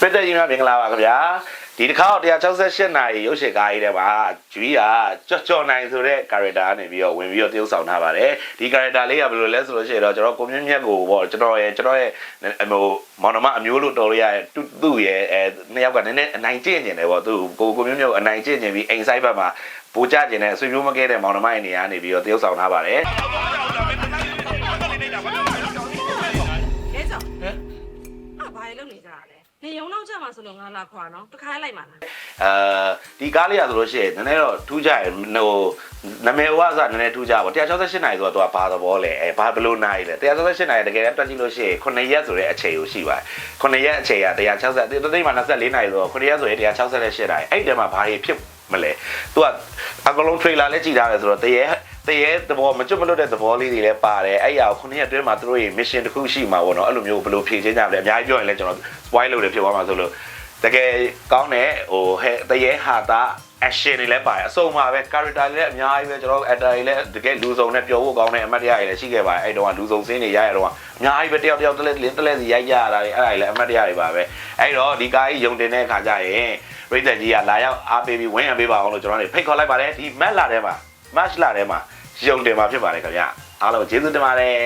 ပရိသတ်ကြီးများမင်္ဂလာပါခင်ဗျာဒီတစ်ခါတော့168နာရီရုပ်ရှင်ကားကြီးထဲမှာဂျွီးကကြော့ကြော့နိုင်ဆိုတဲ့ character ကနေပြီးတော့ဝင်ပြီးတော့တရုပ်ဆောင်ထားပါတယ်ဒီ character လေးကဘယ်လိုလဲဆိုလို့ရှိရင်တော့ကျွန်တော်ကိုမြင့်မြတ်ကိုပေါ့ကျွန်တော်ရဲ့ကျွန်တော်ရဲ့ဟိုမောင်နှမအမျိုးလို့တော်ရရဲ့သူသူ့ရဲ့အဲနှစ်ယောက်ကနည်းနည်းအနိုင်ကျင့်နေတယ်ပေါ့သူကိုကိုမြင့်မြတ်ကိုအနိုင်ကျင့်နေပြီးအိမ်ဆိုင်ဘက်မှာပိုးကြကျင်တဲ့ဆွေမျိုးမကဲတဲ့မောင်နှမရဲ့နေရာနေပြီးတော့တရုပ်ဆောင်ထားပါတယ်လဲကြောင်ဟမ်အာဘာလဲလုပ်နေကြတာလဲ နေရုံနောက်ချက်မှာဆိုလို့ငါလာခွာနော်တခါလိုက်မှာလားအဲဒီကားလေးရဆိုလို့ရှိရင်နည်းနည်းတော့ထူးကြရဟိုနာမည်ဝါဆိုနည်းနည်းထူးကြပါ168နိုင်ဆိုတော့သူကဘာသဘောလဲအဲဘာဘလို့နိုင်လဲ168နိုင်တကယ်တွက်ကြည့်လို့ရှိရင်9ရက်ဆိုတဲ့အချိန်ကိုရှိပါတယ်9ရက်အချိန်က160တသိန်းမှာ24နိုင်ဆိုတော့9ရက်ဆိုရင်168နိုင်အဲ့ဒီထဲမှာဘာတွေဖြစ်မလဲသူကအကလုံး trailer လည်းကြည့်ထားတယ်ဆိုတော့တရေ တရေသဘောမကျွတ်မလွတ်တဲ့သဘောလေးတွေလည်းပါတယ်အဲ့ရကို9ရက်အတွင်းမှာသူတို့ရဲ့ mission တစ်ခုရှိမှာပေါ့နော်အဲ့လိုမျိုးဘယ်လိုဖြည့်ချင်းကြမလဲအများကြီးပြောရင်လည်းကျွန်တော် spoil လုပ်တယ်ဖြစ်သွားမှာဆိုလို့တကယ်ကောင်းတဲ့ဟိုဟဲ့တရေဟာတာ action တွေလည်းပါတယ်အစုံပါပဲ character တွေလည်းအများကြီးပဲကျွန်တော်တို့ actor တွေလည်းတကယ်လူစုံနဲ့ပျော်ဖို့ကောင်းတဲ့အမတ်တရားတွေလည်းရှိခဲ့ပါတယ်အဲ့တုန်းကလူစုံစင်းတွေရရတော့အများကြီးပဲတယောက်တယောက်တလဲလင်းတလဲစီရိုက်ကြရတာတွေအဲ့ဒါတွေလည်းအမတ်တရားတွေပါပဲအဲ့တော့ဒီကားကြီးယုံတင်တဲ့အခါကျရင်ပြည်သက်ကြီးကလာရောက်အားပေးပြီးဝင်းရပေးပါအောင်လို့ကျွန်တော်တို့ဖိတ်ခေါ်လိုက်ပါတယ်ဒီ match လာထဲမှာ match လာထဲမှာ ယုံတင်မှာဖြစ်ပါတယ်ခင်ဗျအားလုံးကျေးဇူးတင်ပါတယ်